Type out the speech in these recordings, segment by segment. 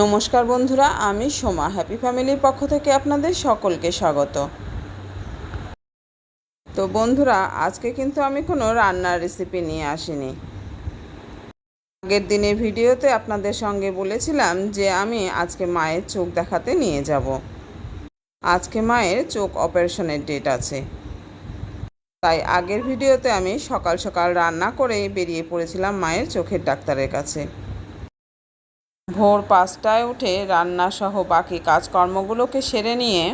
নমস্কার বন্ধুরা, আমি সোমা। হ্যাপি ফ্যামিলির পক্ষ থেকে আপনাদের সকলকে স্বাগত। তো বন্ধুরা, আজকে কিন্তু আমি কোনো রান্নার রেসিপি নিয়ে আসিনি। আগের দিনের ভিডিওতে আপনাদের সঙ্গে বলেছিলাম যে আমি আজকে মায়ের চোখ দেখাতে নিয়ে যাব। আজকে মায়ের চোখ অপারেশনের ডেট আছে। তাই আগের ভিডিওতে আমি সকাল সকাল রান্না করে বেরিয়ে পড়েছিলাম মায়ের চোখের ডাক্তারের কাছে। ভোর পাঁচটায় উঠে রান্না সহ বাকি কাজকর্মগুলোকে সেরে নিয়ে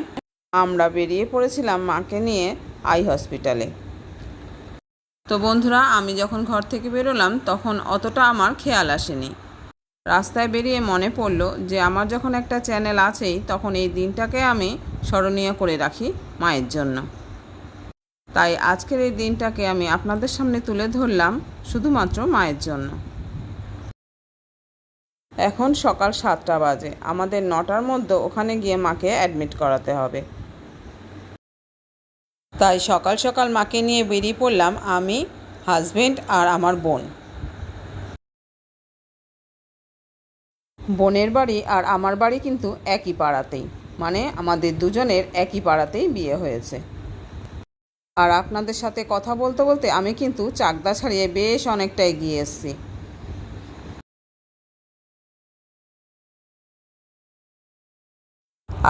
আমরা বেরিয়ে পড়েছিলাম মাকে নিয়ে আই হসপিটালে। তো বন্ধুরা, আমি যখন ঘর থেকে বেরোলাম, তখন অতটা আমার খেয়াল আসেনি। রাস্তায় বেরিয়ে মনে পড়ল যে, আমার যখন একটা চ্যানেল আছেই, তখন এই দিনটাকে আমি স্মরণীয় করে রাখি মায়ের জন্য। তাই আজকের এই দিনটাকে আমি আপনাদের সামনে তুলে ধরলাম শুধুমাত্র মায়ের জন্য। এখন সকাল সাতটা বাজে। আমাদের নটার মধ্যে ওখানে গিয়ে মাকে অ্যাডমিট করাতে হবে। তাই সকাল সকাল মাকে নিয়ে বেরিয়ে পড়লাম আমি হাজবেন্ড আর আমার বোন। বোনের বাড়ি আর আমার বাড়ি কিন্তু একই পাড়াতেই। মানে আমাদের দুজনের একই পাড়াতেই বিয়ে হয়েছে। আর আপনাদের সাথে কথা বলতে বলতে আমি কিন্তু চাকদা ছাড়িয়ে বেশ অনেকটা এগিয়ে এসেছি।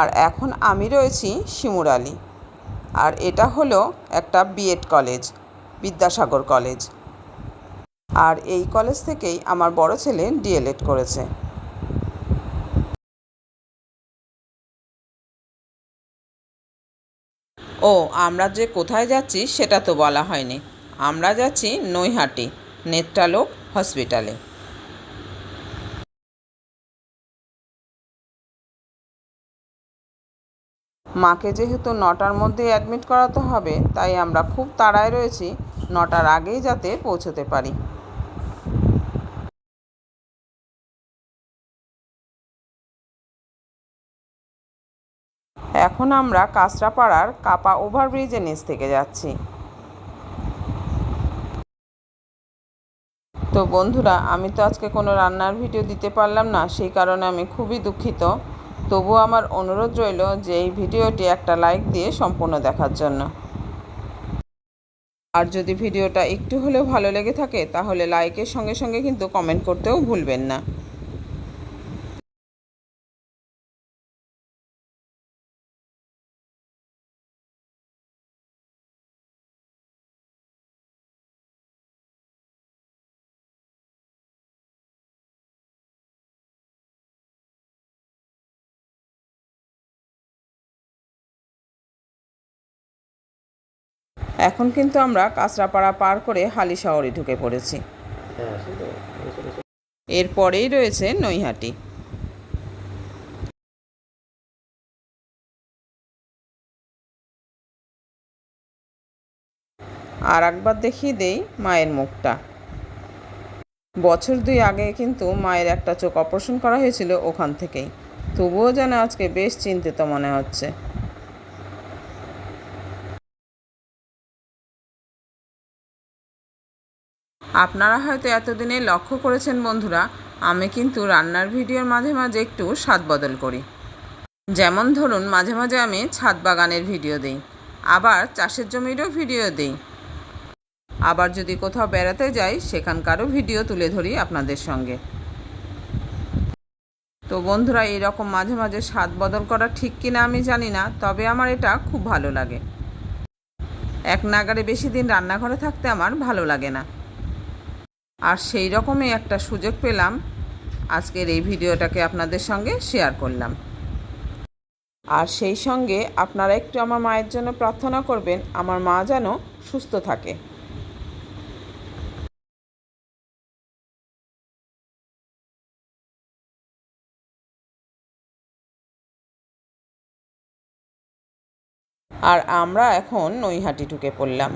আর এখন আমি রয়েছি শিমুরালি আর এটা হলো একটা বিএড কলেজ, বিদ্যাসাগর কলেজ। আর এই কলেজ থেকেই আমার বড় ছেলে ডিএলএড করেছে। ও, আমরা যে কোথায় যাচ্ছি সেটা তো বলা হয়নি। আমরা যাচ্ছি নৈহাটি, নেত্রালোক হসপিটালে। মাকে যেহেতু নটার মধ্যে অ্যাডমিট করাতে হবে, তাই আমরা খুব তাড়ায় রয়েছি নটার আগেই যাতে পৌঁছতে পারি। এখন আমরা কাঁচরাপাড়ার কাপা ওভারব্রিজের নিচ থেকে যাচ্ছি। তো বন্ধুরা, আমি তো আজকে কোনো রান্নার ভিডিও দিতে পারলাম না, সেই কারণে আমি খুবই দুঃখিত। তবু আমার অনুরোধ রইল যে এই ভিডিওটি একটা লাইক দিয়ে সম্পূর্ণ দেখার জন্য। আর যদি ভিডিওটা একটু হলেও ভালো লেগে থাকে, তাহলে লাইকের সঙ্গে সঙ্গে কিন্তু কমেন্ট করতেও ভুলবেন না। এখন কিন্তু আমরা কাঁচরাপাড়া পার করে হালি শহরে ঢুকে পড়েছি। এরপরেই রয়েছে নৈহাটি। আর একবার দেখিয়ে দেই মায়ের মুখটা। বছর দুই আগে কিন্তু মায়ের একটা চোখ অপারেশন করা হয়েছিল ওখান থেকেই। তবুও যেন আজকে বেশ চিন্তিত মনে হচ্ছে। আপনারা হয়তো এতদিনে লক্ষ্য করেছেন বন্ধুরা, আমি কিন্তু রান্নার ভিডিওর মাঝে মাঝে একটু স্বাদ বদল করি। যেমন ধরুন, মাঝে মাঝে আমি ছাদ বাগানের ভিডিও দিই, আবার চাষের জমিরও ভিডিও দিই। আবার যদি কোথাও বেড়াতে যাই, সেখানকারও ভিডিও তুলে ধরি আপনাদের সঙ্গে। তো বন্ধুরা এরকম মাঝে মাঝে স্বাদ বদল করা ঠিক কিনা আমি জানি না, তবে আমার এটা খুব ভালো লাগে। এক নাগারে বেশি দিন রান্নাঘরে থাকতে আমার ভালো লাগে না। আর সেই রকমই একটা সুযোগ পেলাম। আজকের এই ভিডিওটাকে আপনাদের সঙ্গে শেয়ার করলাম। আর সেই সঙ্গে আপনারা একটু আমার মায়ের জন্য প্রার্থনা করবেন, আমার মা যেন সুস্থ থাকে। আর আমরা এখন নৈহাটি ঢুকে পড়লাম।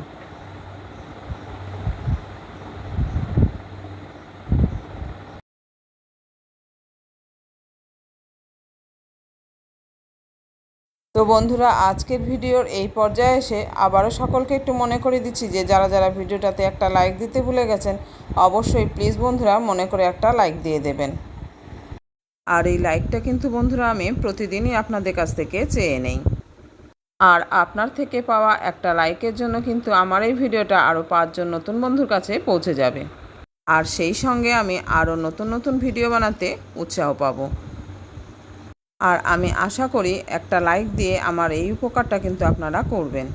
তো বন্ধুরা, আজকের ভিডিওর এই পর্যায়ে এসে আবারও সকলকে একটু মনে করে দিচ্ছি যে যারা যারা ভিডিওটাতে একটা লাইক দিতে ভুলে গেছেন, অবশ্যই প্লিজ বন্ধুরা মনে করে একটা লাইক দিয়ে দেবেন। আর এই লাইকটা কিন্তু বন্ধুরা আমি প্রতিদিনই আপনাদের কাছ থেকে চেয়ে নেই। আর আপনার থেকে পাওয়া একটা লাইকের জন্য কিন্তু আমার এই ভিডিওটা আরও পাঁচজন নতুন বন্ধুর কাছে পৌঁছে যাবে। আর সেই সঙ্গে আমি আরও নতুন নতুন ভিডিও বানাতে উৎসাহ পাবো। আর আমি আশা করি একটা লাইক দিয়ে আমার এই উপকারটা কিন্তু আপনারা করবেন।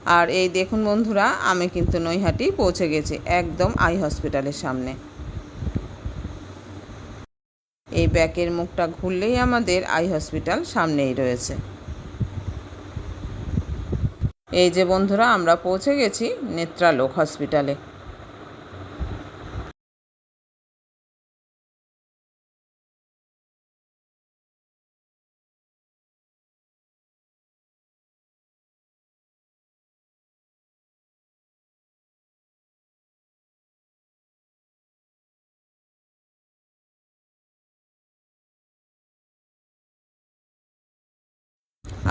আর এই দেখুন বন্ধুরা, আমি কিন্তু নৈহাটি পৌঁছে গেছি একদম আই হসপিটালের সামনে। এই ব্যাকের মুখটা ঘুরলেই আমাদের আই হসপিটাল সামনেই রয়েছে। এই যে বন্ধুরা আমরা পৌঁছে গেছি নেত্রালোক হসপিটালে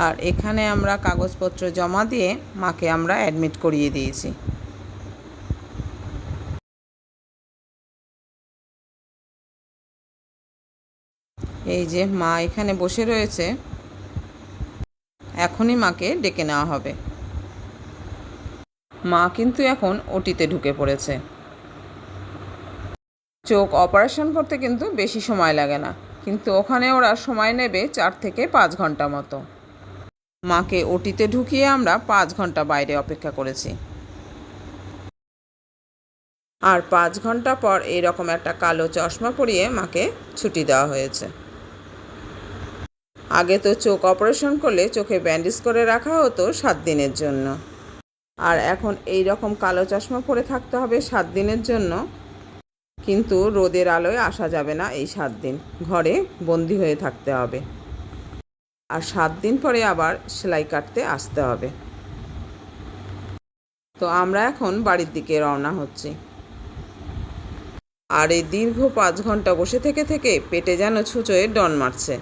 আর এখানে আমরা কাগজপত্র জমা দিয়ে মাকে আমরা অ্যাডমিট করিয়ে দিয়েছি। এই যে মা এখানে বসে রয়েছে, এখনই মাকে ডেকে নেওয়া হবে। মা কিন্তু এখন ওটিতে ঢুকে পড়েছে। চোখ অপারেশন করতে কিন্তু বেশি সময় লাগে না, কিন্তু ওখানে ওরা সময় নেবে চার থেকে পাঁচ ঘণ্টা মতো। মাকে ওটিতে ঢুকিয়ে আমরা পাঁচ ঘণ্টা বাইরে অপেক্ষা করেছি। আর পাঁচ ঘণ্টা পর এইরকম একটা কালো চশমা পরিয়ে মাকে ছুটি দেওয়া হয়েছে। আগে তো চোখ অপারেশন করলে চোখে ব্যান্ডেজ করে রাখা হতো সাত দিনের জন্য। আর এখন এই রকম কালো চশমা পরে থাকতে হবে সাত দিনের জন্য। কিন্তু রোদের আলোয় আসা যাবে না এই সাত দিন। ঘরে বন্দি হয়ে থাকতে হবে। আর সাত দিন পরে আবার সেলাই কাটতে আসতে হবে। তো আমরা এখন বাড়ির দিকে রওনা হচ্ছি। আর এই দীর্ঘ পাঁচ ঘণ্টা বসে থেকে থেকে পেটে যেন ছুঁচোয় ডন মারছে।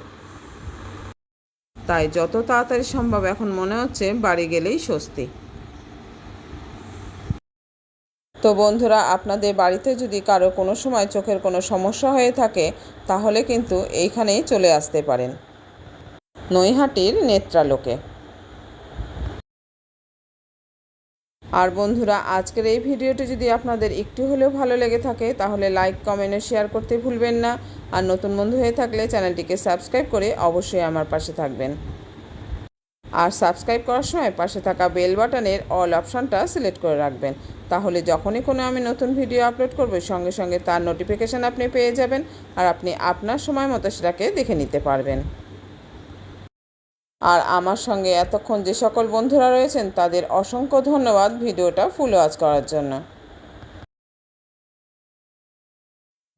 তাই যত তাড়াতাড়ি সম্ভব এখন মনে হচ্ছে বাড়ি গেলেই স্বস্তি। তো বন্ধুরা, আপনাদের বাড়িতে যদি কারও কোনো সময় চোখের কোনো সমস্যা হয়ে থাকে, তাহলে কিন্তু এইখানেই চলে আসতে পারেন। নৈহাটির নেত্রালোকে। আর বন্ধুরা, আজকের এই ভিডিওটি যদি আপনাদের একটু হলেও ভালো লেগে থাকে, তাহলে লাইক, কমেন্ট শেয়ার করতে ভুলবেন না। আর নতুন বন্ধু হয়ে থাকলে চ্যানেলটিকে সাবস্ক্রাইব করে অবশ্যই আমার পাশে থাকবেন। আর সাবস্ক্রাইব করার সময় পাশে থাকা বেল বাটনের অল অপশানটা সিলেক্ট করে রাখবেন। তাহলে যখনই কোনো আমি নতুন ভিডিও আপলোড করব, সঙ্গে সঙ্গে তার নোটিফিকেশান আপনি পেয়ে যাবেন আর আপনি আপনার সময় মতো সেটাকে দেখে নিতে পারবেন। আর আমার সঙ্গে এতক্ষণ যে সকল বন্ধুরা রয়েছেন, তাদের অসংখ্য ধন্যবাদ ভিডিওটা ফুল ওয়াচ করার জন্য।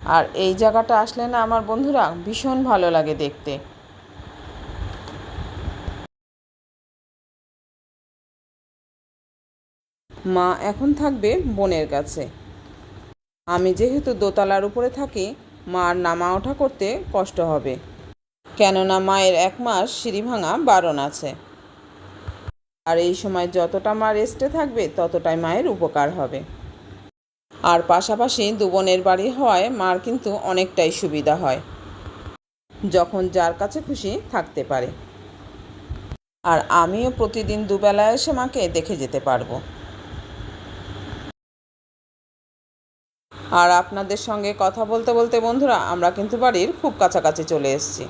আর এই জায়গাটা আসলে না আমার বন্ধুরা ভীষণ ভালো লাগে দেখতে। মা এখন থাকবে বোনের কাছে। আমি যেহেতু দোতলার উপরে থাকি, মার নামা ওঠা করতে কষ্ট হবে। কেননা মায়ের এক মাস সিঁড়ি ভাঙা বারণ আছে। আর এই সময় যতটা মা রেস্টে থাকবে, ততটাই মায়ের উপকার হবে। আর পাশাপাশি দু বোনের বাড়ি হওয়ায় মার কিন্তু অনেকটাই সুবিধা হয়, যখন যার কাছে খুশি থাকতে পারে। আর আমিও প্রতিদিন দুবেলা এসে মাকে দেখে যেতে পারব। আর আপনাদের সঙ্গে কথা বলতে বলতে বন্ধুরা, আমরা কিন্তু বাড়ির খুব কাছাকাছি চলে এসেছি।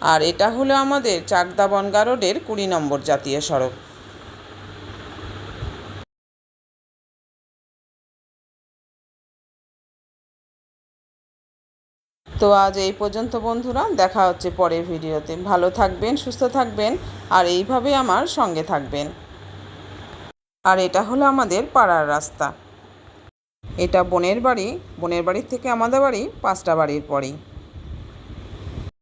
আর এটা হলো আমাদের চাকদা বনগা রোডের কুড়ি নম্বর জাতীয় সড়ক। তো আজ এই পর্যন্ত বন্ধুরা, দেখা হচ্ছে পরের ভিডিওতে। ভালো থাকবেন, সুস্থ থাকবেন, আর এইভাবে আমার সঙ্গে থাকবেন। আর এটা হলো আমাদের পাড়ার রাস্তা। এটা বোনের বাড়ি, বোনের বাড়ির থেকে আমাদের বাড়ি, পাঁচটা বাড়ির পরেই।